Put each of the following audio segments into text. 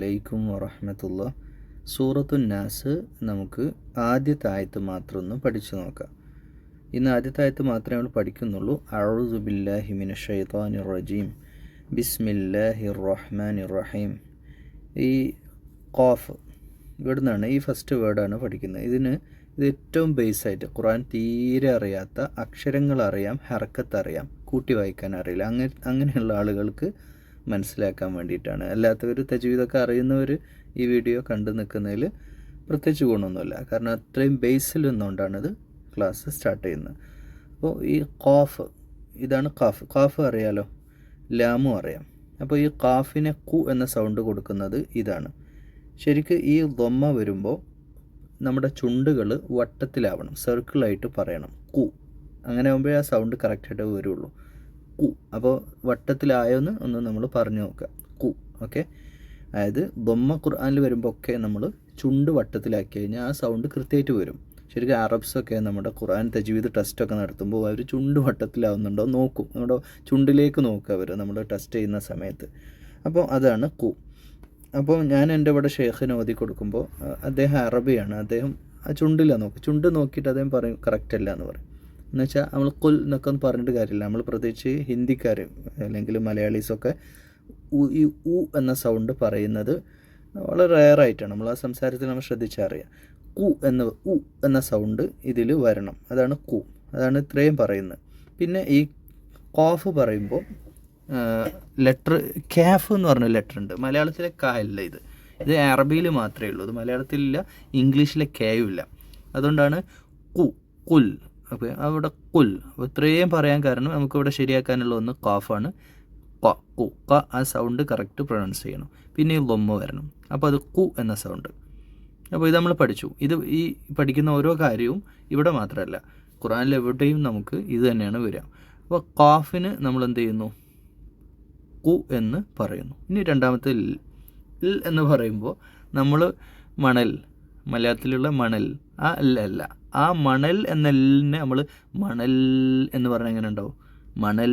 അലൈക്കും വറഹമത്തുള്ള. സൂറത്തു നാസ് നമുക്ക് ആദ്യത്തെ ആയത്ത് മാത്രം ഒന്ന് പഠിച്ചു നോക്കാം. ഇന്ന് ആദ്യത്തെ ആയത്ത് മാത്രമേ നമ്മൾ പഠിക്കുന്നുള്ളൂ. അഴുബില്ലാഹി മിന ഷൈത്താനി റജീം. ബിസ്മില്ലാഹി റഹ്മാൻ റഹീം. ഈ കോഫ് ഇവിടെ നിന്നാണ് ഈ ഫസ്റ്റ് വേർഡാണ് പഠിക്കുന്നത്. ഇതിന് ഇത് ഏറ്റവും ബേസായിട്ട് ഖുറാൻ തീരെ അറിയാത്ത അക്ഷരങ്ങൾ അറിയാം ഹർക്കത്ത് അറിയാം കൂട്ടി വായിക്കാൻ അറിയില്ല. അങ്ങനെ അങ്ങനെയുള്ള ആളുകൾക്ക് മനസ്സിലാക്കാൻ വേണ്ടിയിട്ടാണ്. അല്ലാത്തവർ തജ്വീദൊക്കെ അറിയുന്നവർ ഈ വീഡിയോ കണ്ടു നിൽക്കുന്നതിൽ പ്രത്യേകിച്ച് ഗുണമൊന്നുമില്ല. കാരണം അത്രയും ബേസിൽ നിന്നുകൊണ്ടാണിത് ക്ലാസ് സ്റ്റാർട്ട് ചെയ്യുന്നത്. അപ്പോൾ ഈ ഖാഫ് ഇതാണ് കാഫ് കാഫ് അറിയാലോ? ലാമും അറിയാം. അപ്പോൾ ഈ കാഫിനെ കു എന്ന സൗണ്ട് കൊടുക്കുന്നത് ഇതാണ്. ശരിക്ക് ഈ ദൊമ്മ വരുമ്പോൾ നമ്മുടെ ചുണ്ടുകൾ വട്ടത്തിലാവണം. സർക്കിളായിട്ട് പറയണം. കു. അങ്ങനെ ആകുമ്പോഴേ ആ സൗണ്ട് കറക്റ്റായിട്ട് വരുള്ളൂ. കു. അപ്പോൾ വട്ടത്തിലായോന്ന് ഒന്ന് നമ്മൾ പറഞ്ഞു നോക്കുക കു. ഓക്കെ? അതായത് ബൊമ്മ ഖുർആാനിൽ വരുമ്പോൾ ഒക്കെ നമ്മൾ ചുണ്ട് വട്ടത്തിലാക്കി കഴിഞ്ഞാൽ ആ സൗണ്ട് കൃത്യമായിട്ട് വരും. ശരിക്കും അറബ്സൊക്കെ നമ്മുടെ ഖുർആൻ തജ്വീദ് ടെസ്റ്റൊക്കെ നടത്തുമ്പോൾ അവർ ചുണ്ട് വട്ടത്തിലാവുന്നുണ്ടോ നോക്കും. നമ്മുടെ ചുണ്ടിലേക്ക് നോക്കുക അവർ നമ്മൾ ടെസ്റ്റ് ചെയ്യുന്ന സമയത്ത്. അപ്പോൾ അതാണ് കു. അപ്പോൾ ഞാൻ എന്റെ ഇവിടെ ഷേഖിന് ഓതി കൊടുക്കുമ്പോൾ അദ്ദേഹം അറബിയാണ്. അദ്ദേഹം ആ ചുണ്ടിലാണ് നോക്കും. ചുണ്ട് നോക്കിയിട്ട് അദ്ദേഹം പറയും കറക്റ്റ് അല്ല എന്ന് പറയും. എന്ന് വെച്ചാൽ നമ്മൾ കുൽ എന്നൊക്കെ പറഞ്ഞിട്ട് കാര്യമില്ല. നമ്മൾ പ്രത്യേകിച്ച് ഹിന്ദിക്കാർ അല്ലെങ്കിൽ മലയാളീസൊക്കെ ഉ ഈ ഉ എന്ന സൗണ്ട് പറയുന്നത് വളരെ റയറായിട്ടാണ് നമ്മൾ ആ സംസാരത്തിൽ നമ്മൾ ശ്രദ്ധിച്ചറിയാം കു എന്ന ഉ എന്ന സൗണ്ട് ഇതിൽ വരണം. അതാണ് കു. അതാണ് ഇത്രയും പറയുന്നത്. പിന്നെ ഈ കോഫ് പറയുമ്പോൾ ലെറ്റർ കാഫ് എന്ന് പറഞ്ഞ ലെറ്റർ ഉണ്ട്. മലയാളത്തിലെ ക അല്ല ഇത്. ഇത് അറബിയിൽ മാത്രമേ ഉള്ളൂ. ഇത് മലയാളത്തിലില്ല ഇംഗ്ലീഷിലെ കെയും ഇല്ല. അതുകൊണ്ടാണ് കു കുൽ അപ്പോൾ അവിടെ കുൽ. അപ്പോൾ ഇത്രയും പറയാൻ കാരണം നമുക്ക് ഇവിടെ ശരിയാക്കാനുള്ള ഒന്ന് കാഫാണ്. ക കു ആ സൗണ്ട് കറക്റ്റ് പ്രൊണൗൺസ് ചെയ്യണം. പിന്നെ ഈ ലൊമ്മ വരണം. അപ്പോൾ അത് കു എന്ന സൗണ്ട് അപ്പോൾ ഇത് നമ്മൾ പഠിച്ചു. ഇത് ഈ പഠിക്കുന്ന ഓരോ കാര്യവും ഇവിടെ മാത്രമല്ല. ഖുറാനിൽ എവിടെയും നമുക്ക് ഇത് തന്നെയാണ് വരിക. അപ്പോൾ കാഫിന് നമ്മൾ എന്ത് ചെയ്യുന്നു? കു എന്ന് പറയുന്നു. ഇനി രണ്ടാമത്തെ ൽ എന്ന് പറയുമ്പോൾ നമ്മൾ മണൽ മലയാളത്തിലുള്ള മണൽ ആ അല്ല. ആ മണൽ എന്ന എല്ലിനെ നമ്മൾ മണൽ എന്ന് പറഞ്ഞാൽ എങ്ങനെ ഉണ്ടാവും? മണൽ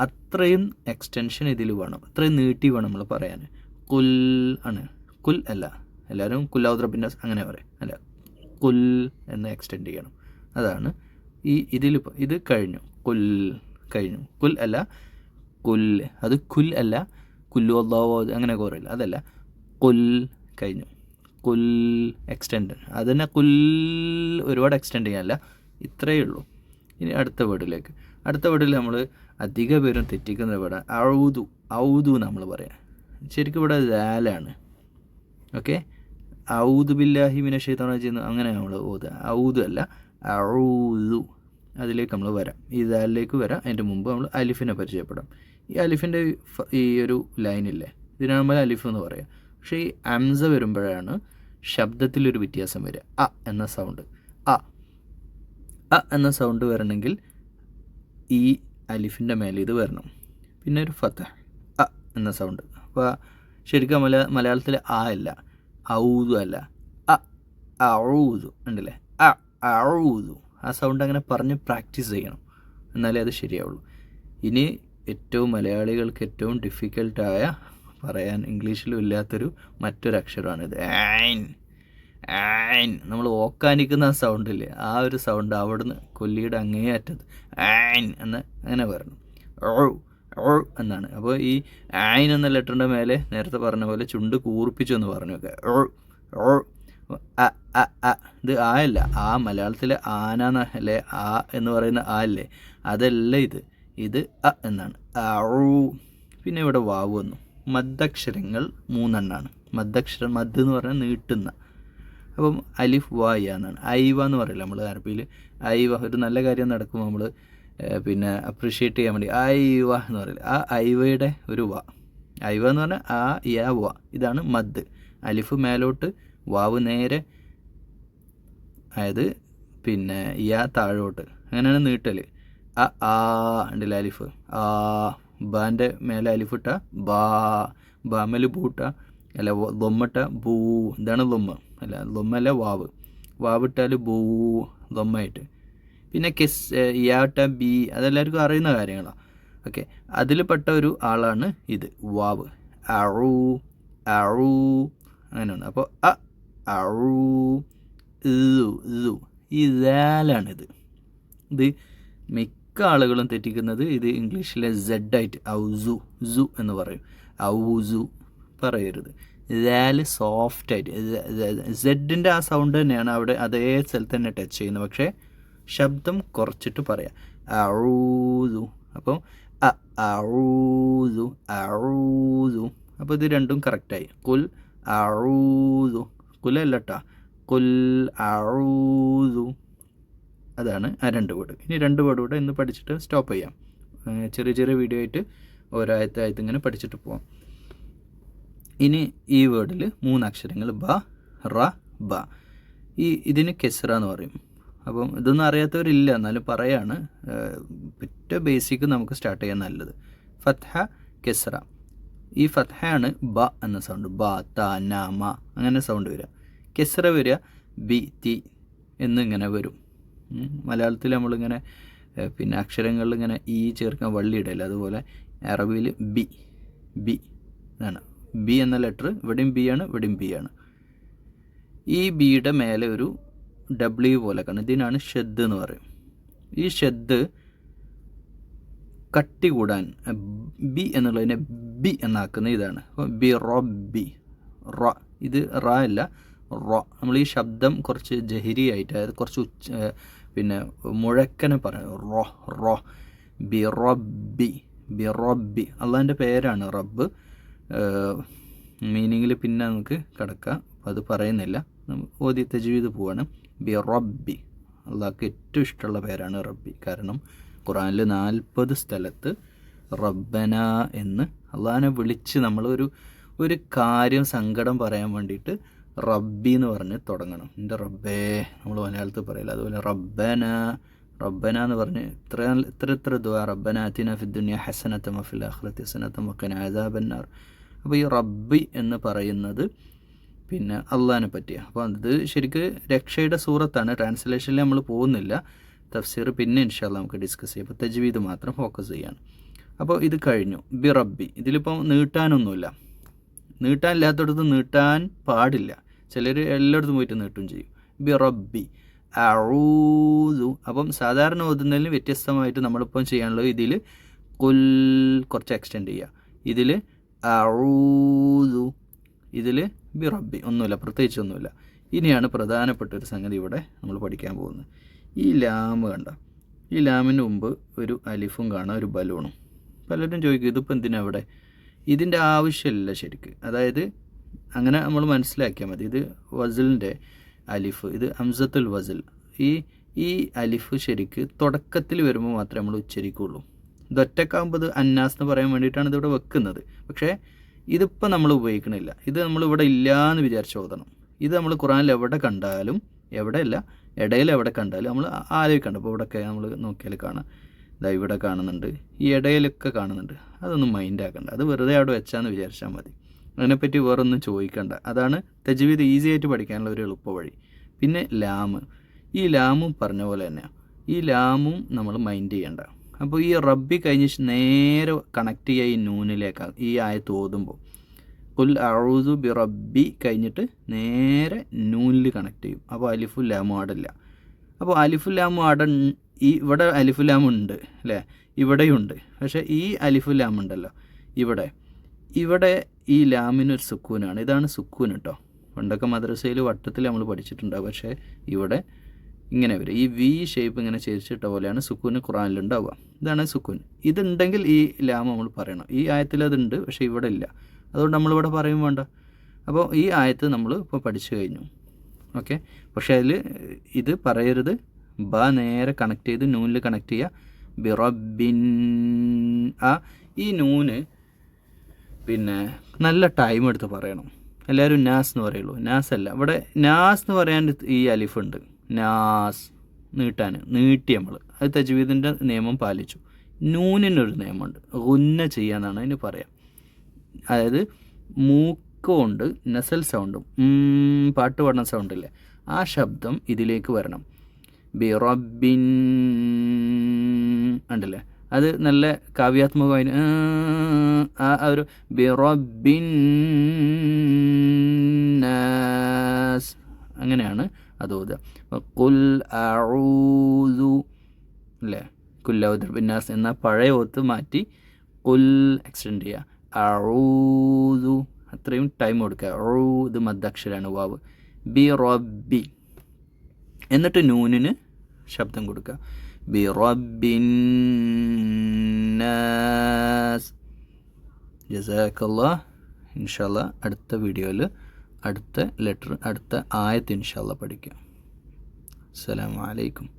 അത്രയും എക്സ്റ്റൻഷൻ ഇതിൽ വേണം. അത്രയും നീട്ടി വേണം നമ്മൾ പറയാൻ കുൽ ആണ്. കുൽ അല്ല. എല്ലാവരും കുല്ലാവുദ്രബിന്റെ അങ്ങനെ പറയാം. അല്ല. കുൽ എന്ന് എക്സ്റ്റെൻഡ് ചെയ്യണം. അതാണ് ഈ ഇതിൽ ഇത് കഴിഞ്ഞു. കുൽ കഴിഞ്ഞു. കുൽ അല്ല. കുൽ. അത് കുൽ അല്ല. കുല്ലു അള്ളാവോ അങ്ങനെയൊക്കെ പറയില്ല അതല്ല. കുൽ കഴിഞ്ഞു. കുൽ എക്സ്റ്റെൻഡ് അത് തന്നെ കുൽ ഒരുപാട് എക്സ്റ്റെൻഡ് ചെയ്യാനല്ല ഇത്രയേ ഉള്ളൂ. ഇനി അടുത്ത വേർഡിലേക്ക്. അടുത്ത വേർഡിൽ നമ്മൾ അധിക പേരും തെറ്റിക്കുന്ന വേർഡ് ഔതു ഔതു നമ്മൾ പറയാം. ശരിക്കും ഇവിടെ ദാലാണ്. ഓക്കെ? ഔദു ബില്ലാഹിമിനെ ഷെയ്ത്താണോ ചെയ്യുന്നു അങ്ങനെ നമ്മൾ ഓത്. ഔദു അല്ല ഔദു. അതിലേക്ക് നമ്മൾ വരാം. ഈ ദാലിലേക്ക് വരാം. അതിന്റെ മുമ്പ് നമ്മൾ അലിഫിനെ പരിചയപ്പെടാം. ഈ അലിഫിന്റെ ഈ ഒരു ലൈനില്ലേ ഇതിനാണ് നമ്മൾ അലിഫ് എന്ന് പറയാം. പക്ഷേ ഈ അംസ വരുമ്പോഴാണ് ശബ്ദത്തിലൊരു വ്യത്യാസം വരിക. അ എന്ന സൗണ്ട് അ. അ എന്ന സൗണ്ട് വരണമെങ്കിൽ ഈ അലിഫിന്റെ മേലെ ഇത് വരണം. പിന്നെ ഒരു ഫത്ത. അ എന്ന സൗണ്ട് അപ്പോൾ ശരിക്കും മല മലയാളത്തിൽ ആ അല്ല. ഔതു അല്ല. അ ഔതു ഉണ്ടല്ലേ? അ ഔതു ആ സൗണ്ട് അങ്ങനെ പറഞ്ഞ് പ്രാക്ടീസ് ചെയ്യണം. എന്നാലേ അത് ശരിയാവുള്ളൂ. ഇനി ഏറ്റവും മലയാളികൾക്ക് ഏറ്റവും ഡിഫിക്കൽട്ടായ പറയാൻ ഇംഗ്ലീഷിലും ഇല്ലാത്തൊരു മറ്റൊരു അക്ഷരമാണിത്. An an. നമ്മൾ ഓക്കാനിക്കുന്ന ആ സൗണ്ടില്ലേ ആ ഒരു സൗണ്ട് അവിടുന്ന് കൊല്ലിയുടെ അങ്ങേ അറ്റത്ത് ആൻ എന്ന് അങ്ങനെ പറഞ്ഞു ഓ ഓ എന്നാണ്. അപ്പോൾ ഈ ആയിൻ എന്ന ലെറ്ററിന്റെ മേലെ നേരത്തെ പറഞ്ഞ പോലെ ചുണ്ട് കൂർപ്പിച്ചു എന്ന് പറഞ്ഞു ഒക്കെ ഓ ഓ അ അ ഇത് ആ അല്ല. ആ മലയാളത്തിലെ ആന അല്ലേ ആ എന്ന് പറയുന്ന ആ അല്ലേ? അതല്ല ഇത്. ഇത് അ എന്നാണ്. ഔ. പിന്നെ ഇവിടെ വാവ് വന്നു. മദ്ദക്ഷരങ്ങൾ മൂന്നെണ്ണാണ്. മദ്ദക്ഷരം മദ് എന്ന് പറഞ്ഞാൽ നീട്ടുന്ന. അപ്പം അലിഫ് വായ എന്നാണ്. ഐവ എന്ന് പറയില്ല നമ്മൾ അറബിയിൽ ഐവ ഒരു നല്ല കാര്യം നടക്കുമ്പോൾ നമ്മൾ പിന്നെ അപ്രിഷ്യേറ്റ് ചെയ്യാൻ വേണ്ടി ഐവ എന്ന് പറയില്ല. ആ ഐവയുടെ ഒരു വ. ഐവ എന്ന് പറഞ്ഞാൽ ആ യ വ. ഇതാണ് മദ്. അലിഫ് മേലോട്ട് വാവ് നേരെ അതായത് പിന്നെ യ താഴോട്ട്. അങ്ങനെയാണ് നീട്ടൽ ആ ആ ഉണ്ടല്ലോ അലിഫ്? ആ ബാന്റെ മേലെ അലിഫിട്ട ബാ ബാമൽ ബൂട്ട അല്ല ദൊമ്മട്ട ബൂ ഇതാണ് ദൊമ്മ. അല്ല ദൊമ്മല്ല വാവ്. വാവിട്ടാൽ ബൂ ദൊമ്മയായിട്ട്. പിന്നെ കെസ് യാട്ട ബി അതെല്ലാവർക്കും അറിയുന്ന കാര്യങ്ങളാണ് ഓക്കെ അതിൽ പെട്ട ഒരു ആളാണ് ഇത് വാവ്. അഴു അഴു അങ്ങനെയാണ്. അപ്പോൾ അ അഴു ഇതു ഇതു ഈ ഇത് മിക്ക ആളുകളും തെറ്റിക്കുന്നത് ഇത് ഇംഗ്ലീഷിലെ സെഡ് ആയിട്ട് ഔസു സു എന്ന് പറയും. ഔസു പറയരുത്. ദാൽ സോഫ്റ്റ് ആയിട്ട് സെഡിന്റെ ആ സൗണ്ട് തന്നെയാണ് അവിടെ അതേ സ്ഥലത്ത് തന്നെ ടച്ച് ചെയ്യുന്നത്. പക്ഷേ ശബ്ദം കുറച്ചിട്ട് പറയാം. അഴൂതു അപ്പം ഔസു അഴൂതു അപ്പോൾ ഇത് രണ്ടും കറക്റ്റായി കുൽ അഴൂതു കുലല്ലട്ടാ. കുൽ അഴൂതു അതാണ് ആ രണ്ട് വേർഡ്. ഇനി രണ്ട് വേർഡ് കൂടെ ഇന്ന് പഠിച്ചിട്ട് സ്റ്റോപ്പ് ചെയ്യാം. ചെറിയ ചെറിയ വീഡിയോ ആയിട്ട് ഓരോ ആയത്തായത്ത് ഇങ്ങനെ പഠിച്ചിട്ട് പോവാം. ഇനി ഈ വേർഡിൽ മൂന്ന് അക്ഷരങ്ങൾ ബ റ ബ. ഈ ഇതിന് കെസ്ര എന്ന് പറയും. അപ്പം ഇതൊന്നും അറിയാത്തവരില്ല എന്നാലും പറയാണ്. ഏറ്റവും ബേസിക് നമുക്ക് സ്റ്റാർട്ട് ചെയ്യാൻ നല്ലത്. ഫത്ഹ കെസ്ര. ഈ ഫത്ഹയാണ് ബ എന്ന സൗണ്ട് ബ ത ന മ. അങ്ങനെ സൗണ്ട് വരിക. കെസ്ര വരിക ബി തി എന്നിങ്ങനെ വരും. മലയാളത്തിൽ നമ്മളിങ്ങനെ പിന്നെ അക്ഷരങ്ങളിൽ ഇങ്ങനെ ഈ ചേർക്കാൻ വള്ളി ഇടയില്ല അതുപോലെ അറബിയിൽ ബി ബി ഇതാണ് ബി എന്ന ലെറ്റർ ഇവിടെയും ബി ആണ് ഇവിടെയും ബി ആണ്. ഈ ബിയുടെ മേലെ ഒരു ഡബ്ല്യു പോലെ കാണും ഇതിനാണ് ഷെദ് എന്ന് പറയും. ഈ ഷെദ് കട്ടി കൂടാൻ ബി എന്നുള്ളതിനെ ബി എന്നാക്കുന്ന ഇതാണ്. ബി റോ ബി റ. ഇത് റ അല്ല റോ നമ്മൾ ഈ ശബ്ദം കുറച്ച് ജഹരിയായിട്ട് അതായത് കുറച്ച് ഉച്ച പിന്നെ മുഴക്കനെ പറയും റോ റോ ബി റബ്ബി ബി റബ്ബി അള്ളാഹിന്റെ പേരാണ് റബ്ബ്. മീനിങ്ങിൽ പിന്നെ നമുക്ക് കിടക്കാം. അപ്പോൾ അത് പറയുന്നില്ല. ഓദ്യ തജ്വീദ് പോവാണ്. ബി റബ്ബി അള്ളാഹ്ക്ക് ഏറ്റവും ഇഷ്ടമുള്ള പേരാണ് റബ്ബി. കാരണം ഖുറാനിൽ നാൽപ്പത് സ്ഥലത്ത് റബ്ബന എന്ന് അള്ളാഹിനെ വിളിച്ച് നമ്മളൊരു ഒരു കാര്യം സങ്കടം പറയാൻ വേണ്ടിയിട്ട് റബ്ബി എന്ന് പറഞ്ഞ് തുടങ്ങണം. എന്റെ റബ്ബേ നമ്മൾ മലയാളത്തിൽ പറയില്ല അതുപോലെ റബ്ബന റബ്ബന എന്ന് പറഞ്ഞ് ഇത്ര ഇത്ര ഇത്ര ദുആ റബ്ബന അതിന ഫിദ്ദുനിയ ഹസനത്ത മഫിൽ അഹ്ലത്തി ഹസനത്ത അദാബന്നാർ അപ്പോൾ ഈ റബ്ബി എന്ന് പറയുന്നത് പിന്നെ അള്ളാഹിനെ പറ്റിയ. അപ്പോൾ അത് ശരിക്ക് രക്ഷയുടെ സൂറത്താണ്. ട്രാൻസ്ലേഷനിൽ നമ്മൾ പോകുന്നില്ല. തഫ്സീർ പിന്നെ ഇൻഷാല്ല നമുക്ക് ഡിസ്കസ് ചെയ്യാം. അപ്പോൾ തജ്വീദ് മാത്രം ഫോക്കസ് ചെയ്യാണ്. അപ്പോൾ ഇത് കഴിഞ്ഞു. ബി റബ്ബി. ഇതിലിപ്പോൾ നീട്ടാനൊന്നുമില്ല. നീട്ടാനില്ലാത്തടത്ത് നീട്ടാൻ പാടില്ല. ചിലർ എല്ലായിടത്തും പോയിട്ട് നീട്ടും ചെയ്യും. ബി റബ്ബി അഴൂതു അപ്പം സാധാരണ ഓതുന്നതിന് വ്യത്യസ്തമായിട്ട് നമ്മളിപ്പം ചെയ്യാനുള്ളത് ഇതിൽ കുൽ കുറച്ച് എക്സ്റ്റെൻഡ് ചെയ്യുക ഇതിൽ അഴൂതു ഇതിൽ ബി റബ്ബി ഒന്നുമില്ല പ്രത്യേകിച്ച് ഒന്നുമില്ല. ഇനിയാണ് പ്രധാനപ്പെട്ട ഒരു സംഗതി ഇവിടെ നമ്മൾ പഠിക്കാൻ പോകുന്നത്. ഈ ലാമ് കണ്ട ഈ ലാമിന് മുമ്പ് ഒരു അലിഫും കാണാം ഒരു ബലൂണും. പലരും ചോദിക്കും ഇതിപ്പോൾ എന്തിനാണ് ഇവിടെ? ഇതിന്റെ ആവശ്യമില്ല ശരിക്ക്. അതായത് അങ്ങനെ നമ്മൾ മനസ്സിലാക്കിയാൽ മതി. ഇത് വസിലിന്റെ അലിഫ് ഇത് അംസത്തുൽ വസിൽ. ഈ ഈ അലിഫ് ശരിക്ക് തുടക്കത്തിൽ വരുമ്പോൾ മാത്രമേ നമ്മൾ ഉച്ചരിക്കുള്ളൂ. ഇതൊറ്റക്കാകുമ്പോൾ ഇത് അന്നാസ് എന്ന് പറയാൻ വേണ്ടിയിട്ടാണ് ഇതിവിടെ വെക്കുന്നത്. പക്ഷേ ഇതിപ്പോൾ നമ്മൾ ഉപയോഗിക്കണില്ല. ഇത് നമ്മൾ ഇവിടെ ഇല്ല എന്ന് വിചാരിച്ച് ഓതണം. ഇത് നമ്മൾ ഖുറാനിൽ എവിടെ കണ്ടാലും എവിടെയല്ല ഇടയിൽ എവിടെ കണ്ടാലും നമ്മൾ ആലോചിക്കണ്ട അപ്പോൾ ഇവിടെയൊക്കെ നമ്മൾ നോക്കിയാൽ കാണാം. ഇതാ ഇവിടെ കാണുന്നുണ്ട്. ഈ ഇടയിലൊക്കെ കാണുന്നുണ്ട്. അതൊന്നും മൈൻഡ് ആക്കണ്ട. അത് വെറുതെ അവിടെ വെച്ചാന്ന് വിചാരിച്ചാൽ മതി. അതിനെപ്പറ്റി വേറൊന്നും ചോദിക്കണ്ട. അതാണ് തജ്വീദ് ഈസി ആയിട്ട് പഠിക്കാനുള്ള ഒരു എളുപ്പ വഴി. പിന്നെ ലാമ് ഈ ലാമും പറഞ്ഞ പോലെ തന്നെയാണ് ഈ ലാമും നമ്മൾ മൈൻഡ് ചെയ്യണ്ട. അപ്പോൾ ഈ റബ്ബി കഴിഞ്ഞ് നേരെ കണക്ട് ചെയ്യുക ഈ നൂനിലേക്കാണ് ഈ ആയത്ത് ഓതുമ്പോൾ. കുൽ അഴുതു ബി റബ്ബി കഴിഞ്ഞിട്ട് നേരെ നൂനിൽ കണക്ട് ചെയ്യും. അപ്പോൾ അലിഫു ലാമു ആടില്ല. അപ്പോൾ അലിഫു ലാമു ആട ഈ ഇവിടെ അലിഫു ലാമുണ്ട് അല്ലേ? ഇവിടെയുണ്ട്. പക്ഷേ ഈ അലിഫു ലാമുണ്ടല്ലോ ഇവിടെ. ഇവിടെ ഈ ലാമിനൊരു സുക്കൂനാണ്. ഇതാണ് സുക്കൂൻ കേട്ടോ. പണ്ടൊക്കെ മദ്രസയിൽ വട്ടത്തിൽ നമ്മൾ പഠിച്ചിട്ടുണ്ടാവും. പക്ഷേ ഇവിടെ ഇങ്ങനെ വരും. ഈ വി ഷേപ്പ് ഇങ്ങനെ ചേരിച്ചിട്ട പോലെയാണ് സുക്കൂന് ഖുറാനിലുണ്ടാവുക. ഇതാണ് സുക്കൂൻ. ഇതുണ്ടെങ്കിൽ ഈ ലാം നമ്മൾ പറയണം. ഈ ആയത്തിൽ അതുണ്ട് പക്ഷേ ഇവിടെ ഇല്ല. അതുകൊണ്ട് നമ്മളിവിടെ പറയും വേണ്ട. അപ്പോൾ ഈ ആയത്ത് നമ്മൾ ഇപ്പോൾ പഠിച്ചു കഴിഞ്ഞു. ഓക്കെ? പക്ഷേ അതിൽ ഇത് പറയരുത്. ബ നേരെ കണക്ട് ചെയ്ത് നൂനിൽ കണക്ട് ചെയ്യുക. ബിറബിൻ ആ ഈ നൂന് പിന്നെ നല്ല ടൈം എടുത്ത് പറയണം. എല്ലാവരും നാസ് എന്ന് പറയുള്ളൂ. നാസ് അല്ല. ഇവിടെ നാസ് എന്ന് പറയാൻ ഈ അലിഫുണ്ട് നാസ് നീട്ടാൻ. നീട്ടി നമ്മൾ അത് തജ്വീദിന്റെ നിയമം പാലിച്ചു. നൂനിനൊരു നിയമമുണ്ട്. ഗുന്ന ചെയ്യാന്നാണ് അതിന് പറയാം. അതായത് മൂക്കുകൊണ്ട് നസൽ സൗണ്ടും പാട്ട് പാടുന്ന സൗണ്ടില്ലേ ആ ശബ്ദം ഇതിലേക്ക് വരണം. ബിറബിൻ ഉണ്ടല്ലേ? അത് നല്ല കാവ്യാത്മകമായി ആ ഒരു ബിറബിൻ അങ്ങനെയാണ് അതോത് കുൽ അഴൂതു അല്ലേ? കുല്ലാസ് ബിന്നാസ് എന്ന പഴയ ഓത്ത് മാറ്റി കുൽ എക്സ്റ്റെൻഡ് ചെയ്യുക. അഴൂതു അത്രയും ടൈം കൊടുക്കുക. അഴൂത് മദ്ദക്ഷരാണ് വാവ്. ബി റബ്ബി എന്നിട്ട് നൂനിന് ശബ്ദം കൊടുക്കുക. ബി റബ്ബിന്നാസ് ജസാക്കല്ല ഇൻഷാല്ല അടുത്ത വീഡിയോയിൽ അടുത്ത ലെറ്റർ അടുത്ത ആയത്ത് ഇൻഷാല്ല പഠിക്കാം. അസ്സലാമു അലൈക്കും.